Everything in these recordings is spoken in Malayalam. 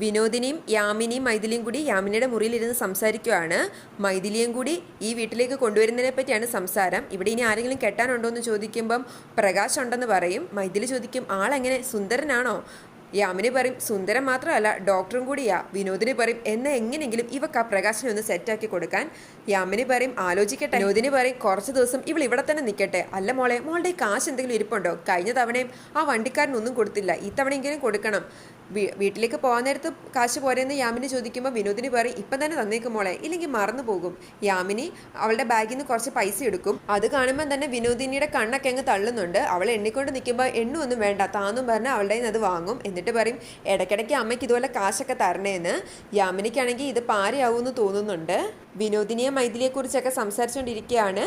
വിനോദിനിയും യാമിനിയും മൈഥിലിയും കൂടി യാമിനിയുടെ മുറിയിലിരുന്ന് സംസാരിക്കുവാണ്. മൈഥിലിയും കൂടി ഈ വീട്ടിലേക്ക് കൊണ്ടുവരുന്നതിനെ പറ്റിയാണ് സംസാരം. ഇവിടെ ഇനി ആരെങ്കിലും കെട്ടാനുണ്ടോ എന്ന് ചോദിക്കുമ്പം പ്രകാശ് ഉണ്ടെന്ന് പറയും. മൈഥിലി ചോദിക്കും ആളെങ്ങനെ? സുന്ദരനാണോ? യാമിനി പറയും സുന്ദരം മാത്രമല്ല ഡോക്ടറും കൂടിയാ. വിനോദിനി പറയും എന്നെ എങ്ങനെയെങ്കിലും ഇവക്ക് ആ പ്രകാശനെ ഒന്ന് സെറ്റാക്കി കൊടുക്കാൻ. യാമിനി പറയും ആലോചിക്കട്ടെ. വിനോദിനി പറയും കുറച്ച് ദിവസം ഇവൾ ഇവിടെ തന്നെ നിൽക്കട്ടെ അല്ല മോളെ മോളുടെ കാശ് എന്തെങ്കിലും ഇരിപ്പുണ്ടോ? കഴിഞ്ഞ തവണയും ആ വണ്ടിക്കാരനൊന്നും കൊടുത്തില്ല. ഈ ഇത്തവണയെങ്കിലും കൊടുക്കണം. വീട്ടിലേക്ക് പോകാൻ നേരത്ത് കാശ് പോരെന്ന് യാമിനി ചോദിക്കുമ്പോൾ വിനോദിനി പറയും ഇപ്പം തന്നെ തന്നേക്കും മോളെ ഇല്ലെങ്കിൽ മറന്നു പോകും. യാമിനി അവളുടെ ബാഗിൽ നിന്ന് കുറച്ച് പൈസ എടുക്കും. അത് കാണുമ്പോൾ തന്നെ വിനോദിനിയുടെ കണ്ണൊക്കെ അങ്ങ് തള്ളുന്നുണ്ട്. അവൾ എണ്ണിക്കൊണ്ട് നിൽക്കുമ്പോൾ എണ്ണൊന്നും വേണ്ട. താന്നും പറഞ്ഞ് അവളുടെ അത് വാങ്ങും. എന്നിട്ട് പറയും ഇടയ്ക്കിടയ്ക്ക് അമ്മയ്ക്ക് ഇതുപോലെ കാശൊക്കെ തരണേന്ന്. യാമിനിക്കാണെങ്കിൽ ഇത് പാരയാവുമെന്ന് തോന്നുന്നുണ്ട്. വിനോദിനിയെ മൈഥിലിയെക്കുറിച്ചൊക്കെ സംസാരിച്ചുകൊണ്ടിരിക്കുകയാണ്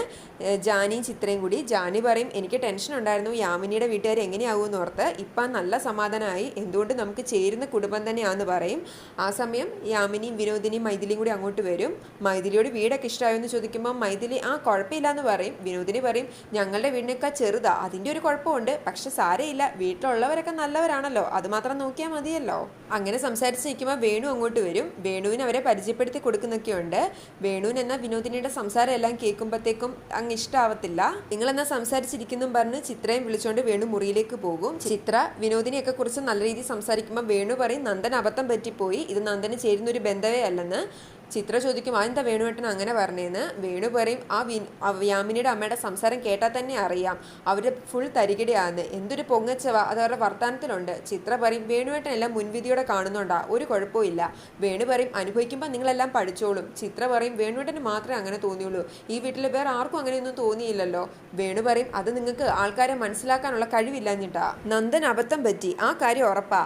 ജാനിയും ചിത്രയും കൂടി. ജാനി പറയും എനിക്ക് ടെൻഷൻ ഉണ്ടായിരുന്നു യാമിനിയുടെ വീട്ടുകാർ എങ്ങനെയാവുമെന്ന് ഓർത്ത്. ഇപ്പം നല്ല സമാധാനമായി എന്തുകൊണ്ട് നമുക്ക് ചേരുന്ന കുടുംബം തന്നെയാണെന്ന് പറയും. ആ സമയം യാമിനിയും വിനോദിനിയും മൈഥിലിയും കൂടി അങ്ങോട്ട് വരും. മൈഥിലിയോട് വീടൊക്കെ ഇഷ്ടമായോ എന്ന് ചോദിക്കുമ്പോൾ മൈഥിലി ആ കുഴപ്പമില്ല എന്ന് പറയും. വിനോദിനി പറയും ഞങ്ങളുടെ വീടിനേക്കാൾ ചെറുതാ. അതിന്റെ ഒരു കുഴപ്പമുണ്ട്. പക്ഷെ സാരയില്ല. വീട്ടിലുള്ളവരൊക്കെ നല്ലവരാണല്ലോ. അത് മാത്രം നോക്കിയാൽ മതിയല്ലോ. അങ്ങനെ സംസാരിച്ച് നിൽക്കുമ്പോൾ വേണു അങ്ങോട്ട് വരും. വേണുവിന് അവരെ പരിചയപ്പെടുത്തി കൊടുക്കുന്നൊക്കെയുണ്ട് വേണുവിന് എന്ന വിനോദിനിയുടെ സംസാരം എല്ലാം കേൾക്കുമ്പോഴത്തേക്കും അങ്ങ് ഇഷ്ടാവത്തില്ല. നിങ്ങൾ എന്നാൽ സംസാരിച്ചിരിക്കുന്നു പറഞ്ഞ് ചിത്രയും വിളിച്ചുകൊണ്ട് വേണു മുറിയിലേക്ക് പോകും. ചിത്ര വിനോദിനിയൊക്കെ കുറിച്ച് നല്ല രീതിയിൽ സംസാരിക്കുമ്പോൾ വേണു പറയും നന്ദൻ അബദ്ധം പറ്റിപ്പോയി. ഇത് നന്ദന് ചേരുന്ന ഒരു ബന്ധവേ അല്ലെന്ന്. ചിത്ര ചോദിക്കും അതെന്താ വേണുവേട്ടൻ അങ്ങനെ പറഞ്ഞേന്ന്? വേണു പറയും ആ വി വ്യാമിനിയുടെ യാമിനിയുടെ അമ്മയുടെ സംസാരം കേട്ടാൽ തന്നെ അറിയാം. അവർ ഫുൾ തരികിടയാന്ന്. എന്തൊരു പൊങ്ങച്ചവ. അത് അവരുടെ വർത്തമാനത്തിലുണ്ട് ചിത്ര പറയും വേണുവേട്ടൻ എല്ലാം മുൻവിധിയോടെ കാണുന്നുണ്ടാ? ഒരു കുഴപ്പവും ഇല്ല. വേണു പറയും അനുഭവിക്കുമ്പോൾ നിങ്ങളെല്ലാം പഠിച്ചോളും. ചിത്ര പറയും വേണുവേട്ടന് മാത്രമേ അങ്ങനെ തോന്നിയുള്ളൂ. ഈ വീട്ടിൽ വേറെ ആർക്കും അങ്ങനെയൊന്നും തോന്നിയില്ലല്ലോ. വേണു പറയും അത് നിങ്ങൾക്ക് ആൾക്കാരെ മനസ്സിലാക്കാനുള്ള കഴിവില്ലാഞ്ഞിട്ടാ. നന്ദൻ അബദ്ധം പറ്റി. ആ കാര്യം ഉറപ്പാ.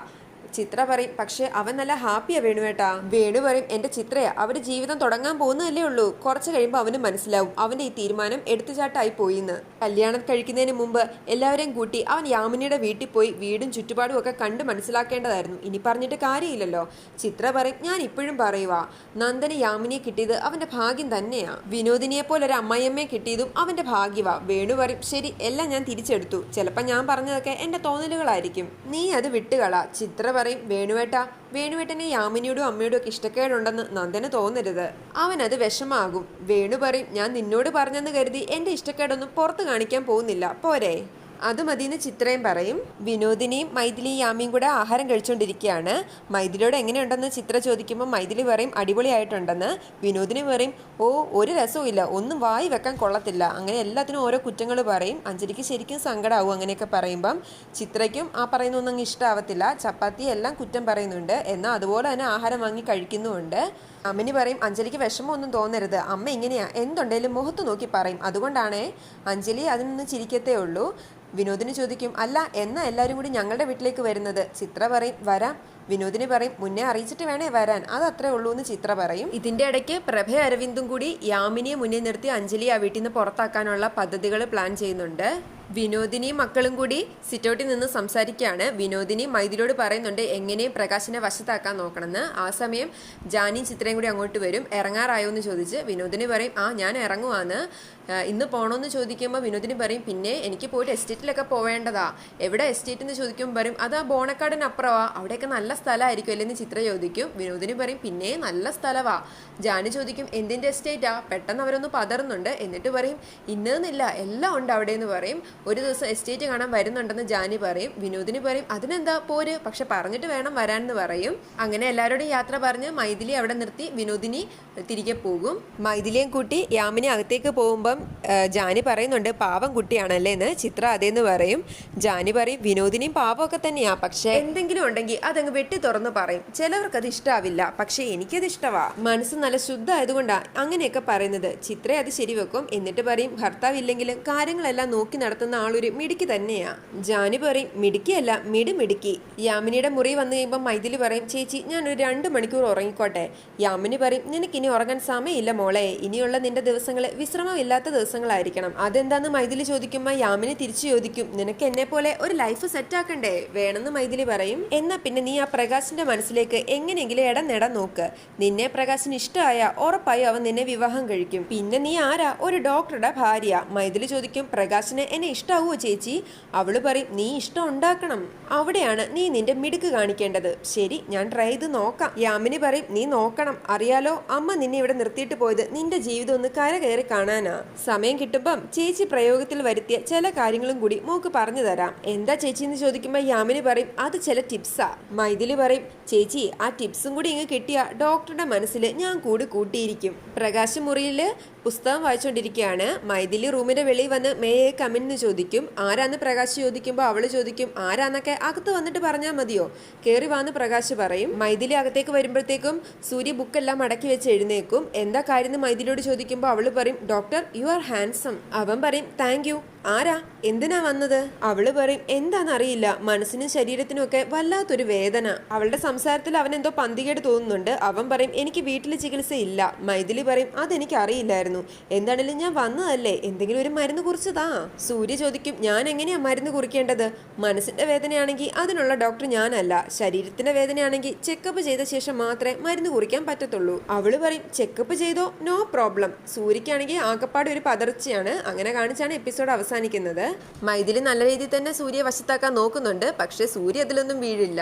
ചിത്ര പറയും പക്ഷെ അവൻ നല്ല ഹാപ്പിയാ വേണു കേട്ടാ വേണു പറയും എന്റെ ചിത്രയാ അവർ ജീവിതം തുടങ്ങാൻ പോകുന്നതല്ലേ ഉള്ളൂ. കുറച്ച് കഴിയുമ്പോൾ അവന് മനസ്സിലാവും. അവന്റെ ഈ തീരുമാനം എടുത്തുചാട്ടായി പോയിന്ന്. കല്യാണം കഴിക്കുന്നതിന് മുമ്പ് എല്ലാവരെയും കൂട്ടി അവൻ യാമിനിയുടെ വീട്ടിൽ പോയി വീടും ചുറ്റുപാടും ഒക്കെ കണ്ട് മനസ്സിലാക്കേണ്ടതായിരുന്നു. ഇനി പറഞ്ഞിട്ട് കാര്യമില്ലല്ലോ. ചിത്ര പറയും ഞാൻ ഇപ്പോഴും പറയുവാ നന്ദന് യാമിനിയെ കിട്ടിയത് അവന്റെ ഭാഗ്യം തന്നെയാ. വിനോദിനിയെ പോലെ ഒരു അമ്മയമ്മയെ കിട്ടിയതും അവന്റെ ഭാഗ്യവാ. വേണു പറയും ശരി എല്ലാം ഞാൻ തിരിച്ചെടുത്തു. ചിലപ്പോൾ ഞാൻ പറഞ്ഞതൊക്കെ എന്റെ തോന്നലുകളായിരിക്കും. നീ അത് വിട്ടുകള. ചിത്ര പറയും വേണുവേട്ട വേണുവേട്ടനെ യാമിനിയോടും അമ്മയോടും ഒക്കെ ഇഷ്ടക്കേടുണ്ടെന്ന് നന്ദന് തോന്നരുത്. അവൻ അത് വിഷമാകും. വേണു പറയും ഞാൻ നിന്നോട് പറഞ്ഞെന്ന് കരുതി എന്റെ ഇഷ്ടക്കേടൊന്നും പുറത്ത് കാണിക്കാൻ പോകുന്നില്ല. പോരെ. അത് മതിയെന്ന് ചിത്രയും പറയും. വിനോദിനിയും മൈഥിലിയും യാമിയും കൂടെ ആഹാരം കഴിച്ചുകൊണ്ടിരിക്കുകയാണ് മൈഥിലിയോട് എങ്ങനെയുണ്ടെന്ന് ചിത്ര ചോദിക്കുമ്പോൾ മൈഥിലി പറയും അടിപൊളിയായിട്ടുണ്ടെന്ന്. വിനോദിനി പറയും ഓ ഒരു രസവും ഇല്ല. ഒന്നും വായി വെക്കാൻ കൊള്ളത്തില്ല. അങ്ങനെ എല്ലാത്തിനും ഓരോ കുറ്റങ്ങൾ പറയും. അഞ്ജലിക്ക് ശരിക്കും സങ്കടമാവും അങ്ങനെയൊക്കെ പറയുമ്പം. ചിത്രയ്ക്കും ആ പറയുന്ന ഒന്നും ഇഷ്ടമാവത്തില്ല ചപ്പാത്തി എല്ലാം കുറ്റം പറയുന്നുണ്ട്. എന്നാൽ അതുപോലെ തന്നെ ആഹാരം വാങ്ങി കഴിക്കുന്നുമുണ്ട്. അമ്മനി പറയും അഞ്ജലിക്ക് വിഷമമൊന്നും തോന്നരുത്. അമ്മ ഇങ്ങനെയാ. എന്തുണ്ടെങ്കിലും മുഖത്ത് നോക്കി പറയും. അതുകൊണ്ടാണ് അഞ്ജലി അതിനൊന്ന് ചിരിക്കത്തേ ഉള്ളൂ. വിനോദിനി ചോദിക്കും അല്ല എന്നാ എല്ലാവരും കൂടി ഞങ്ങളുടെ വീട്ടിലേക്ക് വരുന്നത്? ചിത്ര പറയും വരാം. വിനോദിനി പറയും മുന്നേ അറിയിച്ചിട്ട് വേണേ വരാൻ. അത് അത്രേ ഉള്ളൂ എന്ന് ചിത്ര പറയും. ഇതിന്റെ ഇടയ്ക്ക് പ്രഭ അരവിന്ദും കൂടി യാമിനിയെ മുന്നേ നിർത്തി അഞ്ജലി ആ വീട്ടിൽ നിന്ന് പുറത്താക്കാനുള്ള പദ്ധതികൾ പ്ലാൻ ചെയ്യുന്നുണ്ട്. വിനോദിനിയും മക്കളും കൂടി സിറ്റൗട്ടിൽ നിന്ന് സംസാരിക്കുകയാണ്. വിനോദിനി മൈതിലോട് പറയുന്നുണ്ട് എങ്ങനെ പ്രകാശിനെ വശത്താക്കാൻ നോക്കണമെന്ന്? ആ സമയം ജാനി ചിത്രയും കൂടി അങ്ങോട്ട് വരും. ഇറങ്ങാറായോ? എന്ന് ചോദിച്ച് വിനോദിനി പറയും ആ ഞാൻ ഇറങ്ങുവാന്ന്. ഇന്ന് പോകണമെന്ന് ചോദിക്കുമ്പോൾ വിനോദിനി പറയും പിന്നെ എനിക്ക് പോയിട്ട് എസ്റ്റേറ്റിലൊക്കെ പോവേണ്ടതാ. എവിടെ എസ്റ്റേറ്റ് എന്ന് ചോദിക്കുമ്പോൾ പറയും അത് ആ ബോണക്കാടിനപ്പുറമാ അവിടെയൊക്കെ നല്ല സ്ഥലമായിരിക്കും അല്ലെന്ന് ചിത്ര ചോദിക്കും. വിനോദിനി പറയും പിന്നെ നല്ല സ്ഥലമാ ജാനി ചോദിക്കും എന്തിന്റെ എസ്റ്റേറ്റാ? പെട്ടെന്ന് അവരൊന്ന് പതറുന്നുണ്ട്. എന്നിട്ട് പറയും ഇന്നെന്നില്ല എല്ലാം ഉണ്ട് അവിടെ എന്ന് പറയും. ഒരു ദിവസം എസ്റ്റേറ്റ് കാണാൻ വരുന്നുണ്ടെന്ന് ജാനി പറയും വിനോദിനി പറയും അതിനെന്താ പോര്? പക്ഷെ പറഞ്ഞിട്ട് വേണം വരാനെന്ന് പറയും. അങ്ങനെ എല്ലാവരോടും യാത്ര പറഞ്ഞ് മൈഥിലി അവിടെ നിർത്തി വിനോദിനി തിരികെ പോകും. മൈഥിലിയും കുട്ടി യാമിനി അകത്തേക്ക് പോകുമ്പം ജാനി പറയുന്നുണ്ട് പാവം കുട്ടിയാണല്ലേ എന്ന്? ചിത്ര അതേന്ന് പറയും. ജാനി പറയും വിനോദിനിയും പാവമൊക്കെ തന്നെയാ പക്ഷെ എന്തെങ്കിലും ഉണ്ടെങ്കിൽ അതങ്ങ് വെട്ടി തുറന്ന് പറയും. ചിലവർക്ക് അത് ഇഷ്ടാവില്ല പക്ഷെ എനിക്കത് ഇഷ്ടവാ. മനസ്സ് നല്ല ശുദ്ധമായതുകൊണ്ടാ അങ്ങനെയൊക്കെ പറയുന്നത്. ചിത്ര അത് ശരിവെക്കും. എന്നിട്ട് പറയും ഭർത്താവില്ലെങ്കിലും കാര്യങ്ങളെല്ലാം നോക്കി നടത്തുന്ന ആളൊരു മിടുക്കി തന്നെയാ. ജാനു പറയും മിടുക്കിയല്ല മിടു മിടുക്കി. യാമിനിയുടെ മുറി വന്നു കഴിയുമ്പോൾ മൈഥിലി പറയും ചേച്ചി ഞാൻ ഒരു രണ്ട് മണിക്കൂർ ഉറങ്ങിക്കോട്ടെ. യാമിനി പറയും നിനക്ക് ഇനി ഉറങ്ങാൻ സമയമില്ല മോളെ. ഇനിയുള്ള നിന്റെ ദിവസങ്ങൾ വിശ്രമമില്ലാത്ത ദിവസങ്ങളായിരിക്കണം. അതെന്താന്ന് മൈഥിലി ചോദിക്കുമ്പോൾ യാമിനി തിരിച്ചു ചോദിക്കും നിനക്ക് എന്നെ പോലെ ഒരു ലൈഫ് സെറ്റാക്കണ്ടേ? വേണമെന്ന് മൈഥിലി പറയും. എന്നാ പിന്നെ നീ ആ പ്രകാശിന്റെ മനസ്സിലേക്ക് എങ്ങനെയെങ്കിലും ഇടം നേടാൻ നോക്ക്. നിന്നെ പ്രകാശിന് ഇഷ്ടമായ ഉറപ്പായും അവൻ നിന്നെ വിവാഹം കഴിക്കും. പിന്നെ നീ ആരാ? ഒരു ഡോക്ടറുടെ ഭാര്യ. മൈഥിലി ചോദിക്കും പ്രകാശിന് എന്നെ ഇഷ്ടാവോ ചേച്ചി? അവൾ പറയും നീ ഇഷ്ടം ഉണ്ടാക്കണം. അവിടെയാണ് നീ നിന്റെ മിടുക്ക് കാണിക്കേണ്ടത്. ശരി ഞാൻ ട്രൈ ചെയ്ത് നോക്കാം. യാമിനി പറയും നീ നോക്കണം. അറിയാലോ അമ്മ നിന്നെ ഇവിടെ നിർത്തിയിട്ട് പോയത് നിന്റെ ജീവിതം ഒന്ന് കര കയറി കാണാനാ. സമയം കിട്ടുമ്പം ചേച്ചി പ്രയോഗത്തിൽ വരുത്തിയ ചില കാര്യങ്ങളും കൂടി മോക്ക് പറഞ്ഞു തരാം. എന്താ ചേച്ചി എന്ന് ചോദിക്കുമ്പോൾ യാമിനി പറയും അത് ചില ടിപ്സാ. മൈഥിലി പറയും ചേച്ചി ആ ടിപ്സും കൂടി ഇങ്ങ് കിട്ടിയ ഡോക്ടറുടെ മനസ്സിൽ ഞാൻ കൂടി കൂട്ടിയിരിക്കും. പ്രകാശ മുറിയിൽ പുസ്തകം വായിച്ചുകൊണ്ടിരിക്കുകയാണ് മൈഥിലി റൂമിന്റെ വെളിയിൽ വന്ന് മേയെ കമിന്ന് ചോദിക്കും ആരാന്ന് പ്രകാശ് ചോദിക്കുമ്പോൾ അവൾ ചോദിക്കും ആരാന്നൊക്കെ അകത്ത് വന്നിട്ട് പറഞ്ഞാൽ മതിയോ? കയറി വാന്ന് പ്രകാശ് പറയും. മൈഥിലി അകത്തേക്ക് വരുമ്പോഴത്തേക്കും സൂര്യ ബുക്കെല്ലാം മടക്കി വെച്ച് എഴുന്നേക്കും എന്താ കാര്യം? മൈഥിലിയോട് ചോദിക്കുമ്പോൾ അവൾ പറയും ഡോക്ടർ യു ആർ ഹാൻസം. അവൻ പറയും താങ്ക് ആരാ? എന്തിനാ വന്നത്? അവൾ പറയും എന്താണെന്നറിയില്ല. മനസ്സിനും ശരീരത്തിനും ഒക്കെ വല്ലാത്തൊരു വേദന. അവളുടെ സംസാരത്തിൽ അവൻ എന്തോ പന്തികേട് തോന്നുന്നുണ്ട്. അവൻ പറയും എനിക്ക് വീട്ടിൽ ചികിത്സ ഇല്ല. മൈഥിലി പറയും അതെനിക്ക് അറിയില്ലായിരുന്നു. എന്താണേലും ഞാൻ വന്നതല്ലേ? എന്തെങ്കിലും ഒരു മരുന്ന് കുറിച്ചതാ. സൂര്യ ചോദിക്കും ഞാൻ എങ്ങനെയാ മരുന്ന് കുറിക്കേണ്ടത്? മനസ്സിന്റെ വേദനയാണെങ്കിൽ അതിനുള്ള ഡോക്ടർ ഞാനല്ല. ശരീരത്തിന്റെ വേദനയാണെങ്കിൽ ചെക്കപ്പ് ചെയ്ത ശേഷം മാത്രമേ മരുന്ന് കുറിക്കാൻ പറ്റത്തുള്ളൂ. അവൾ പറയും ചെക്കപ്പ് ചെയ്തോ? No problem. സൂര്യക്കാണെങ്കിൽ ആകപ്പാട് ഒരു പതർച്ചയാണ്. അങ്ങനെ കാണിച്ചാണ് എപ്പിസോഡ് അവസാനിക്കുന്നത്. മൈഥിലി നല്ല രീതിയിൽ തന്നെ സൂര്യ വശത്താക്കാൻ നോക്കുന്നുണ്ട്. പക്ഷേ സൂര്യ അതിലൊന്നും വീഴില്ല.